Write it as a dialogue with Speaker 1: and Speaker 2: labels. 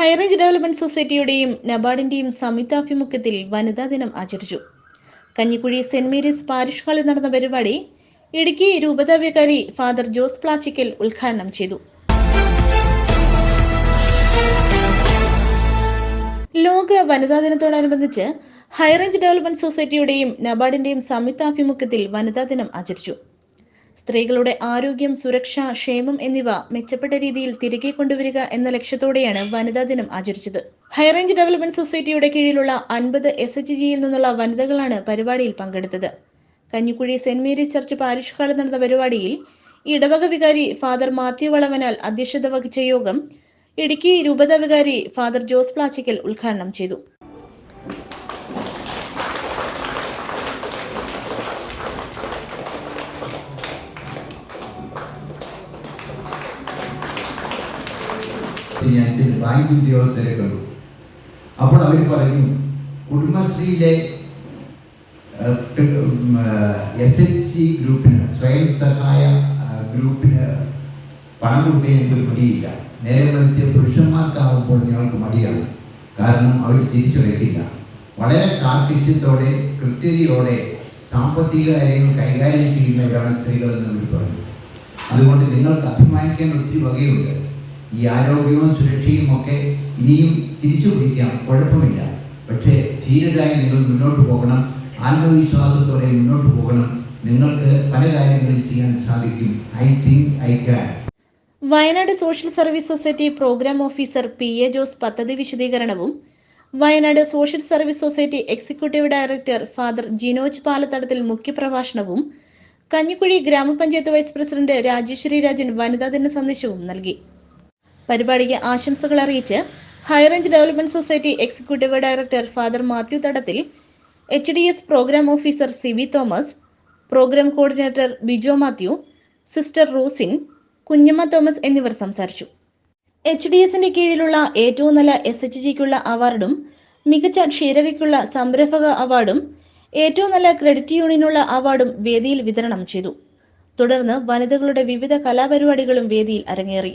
Speaker 1: High range development സൊസൈറ്റിയുടെയും നബാർഡിന്റെയും സംയുക്താഭിമുഖ്യത്തിൽ വനിതാ ദിനം ആചരിച്ചു. കഞ്ഞിക്കുഴി സെന്റ് മേരീസ് പാരിഷ് ഹാളിൽ നടന്ന പരിപാടി ഇടുക്കി രൂപതാ വികാരി ഫാദർ ജോസ് പ്ലാച്ചിക്കൽ ഉദ്ഘാടനം ചെയ്തു. ലോക വനിതാ ദിനത്തോടനുബന്ധിച്ച് ഹൈറേഞ്ച് ഡെവലപ്മെന്റ് സൊസൈറ്റിയുടെയും നബാർഡിന്റെയും സംയുക്താഭിമുഖ്യത്തിൽ വനിതാ ദിനം ആചരിച്ചു. സ്ത്രീകളുടെ ആരോഗ്യം സുരക്ഷ ക്ഷേമം എന്നിവ മെച്ചപ്പെട്ട രീതിയിൽ തിരികെ കൊണ്ടുവരിക എന്ന ലക്ഷ്യത്തോടെയാണ് വനിതാ ദിനം ആചരിച്ചത്. ഹൈറേഞ്ച് ഡെവലപ്മെന്റ് സൊസൈറ്റിയുടെ കീഴിലുള്ള അൻപത് എസ് എച്ച് ജിയിൽ നിന്നുള്ള വനിതകളാണ് പരിപാടിയിൽ പങ്കെടുത്തത്. Kanjikuzhi saint Mary's church parish ഹാളിൽ നടന്ന പരിപാടിയിൽ ഇടവക വികാരി ഫാദർ മാത്യു വളവനാൽ അധ്യക്ഷത വഹിച്ച യോഗം ഇടുക്കി രൂപത വികാരി ഫാദർ ജോസ് പ്ലാച്ചിക്കൽ ഉദ്ഘാടനം ചെയ്തു.
Speaker 2: ചില ബാങ്ക് ഉദ്യോഗസ്ഥരെ കണ്ടു അപ്പോൾ അവർ പറഞ്ഞു കുടുംബശ്രീയിലെ എസ് എച്ച് സി ഗ്രൂപ്പിന് സ്വയം സഹായ ഗ്രൂപ്പിന് പണം കൊടുക്കാൻ എനിക്ക് പിടിയില്ല നേരെ മറിച്ച് പുരുഷന്മാർക്കാവുമ്പോൾ ഞങ്ങൾക്ക് മടിയാണ്. കാരണം അവർ തിരിച്ചുറക്കില്ല വളരെ കാർട്ടിസ്യത്തോടെ കൃത്യതയോടെ സാമ്പത്തിക കാര്യങ്ങൾ കൈകാര്യം ചെയ്യുന്നവരാണ് സ്ത്രീകൾ എന്ന് അവർ പറഞ്ഞു. അതുകൊണ്ട് നിങ്ങൾക്ക് അഭിമാനിക്കാൻ ഒത്തിരി വകയുണ്ട്. ഈ ആരോഗ്യവും സുരക്ഷയും ഒക്കെ ഇനിയും തിരിച്ചു പിടിക്കാം. കുഴപ്പമില്ല. പക്ഷേ ധീരരായി നിങ്ങൾ മുന്നോട്ട് പോകണം. ആത്മവിശ്വാസത്തോടെ മുന്നോട്ട് പോകണം. നിങ്ങൾക്ക് പല കാര്യങ്ങളും ചെയ്യാൻ സാധിക്കും. I think I can.
Speaker 1: Wayanad social service society programme officer P A Jose പദ്ധതി വിശദീകരണവും Wayanad social service society executive director father Jinoj Palathadathil മുഖ്യപ്രഭാഷണവും Kanjikuzhi ഗ്രാമപഞ്ചായത്ത് വൈസ് പ്രസിഡന്റ് രാജേശ്വരി രാജൻ വനിതാ ദിന സന്ദേശവും നൽകി. പരിപാടിക്ക് ആശംസകൾ അറിയിച്ച് high range development society executive director father Mathew Thadathil H D S programme officer C V Thomas programme coordinator Bijo Mathew sister Rosin Kunjamma Thomas എന്നിവർ സംസാരിച്ചു. എച്ച് ഡി എസിന്റെ കീഴിലുള്ള ഏറ്റവും നല്ല എസ് എച്ച് ജിക്കുള്ള അവാർഡും മികച്ച ക്ഷീരവയ്ക്കുള്ള സംരംഭക അവാർഡും ഏറ്റവും നല്ല ക്രെഡിറ്റ് യൂണിയനുള്ള അവാർഡും വേദിയിൽ വിതരണം ചെയ്തു. തുടർന്ന് വനിതകളുടെ വിവിധ കലാപരിപാടികളും വേദിയിൽ അരങ്ങേറി.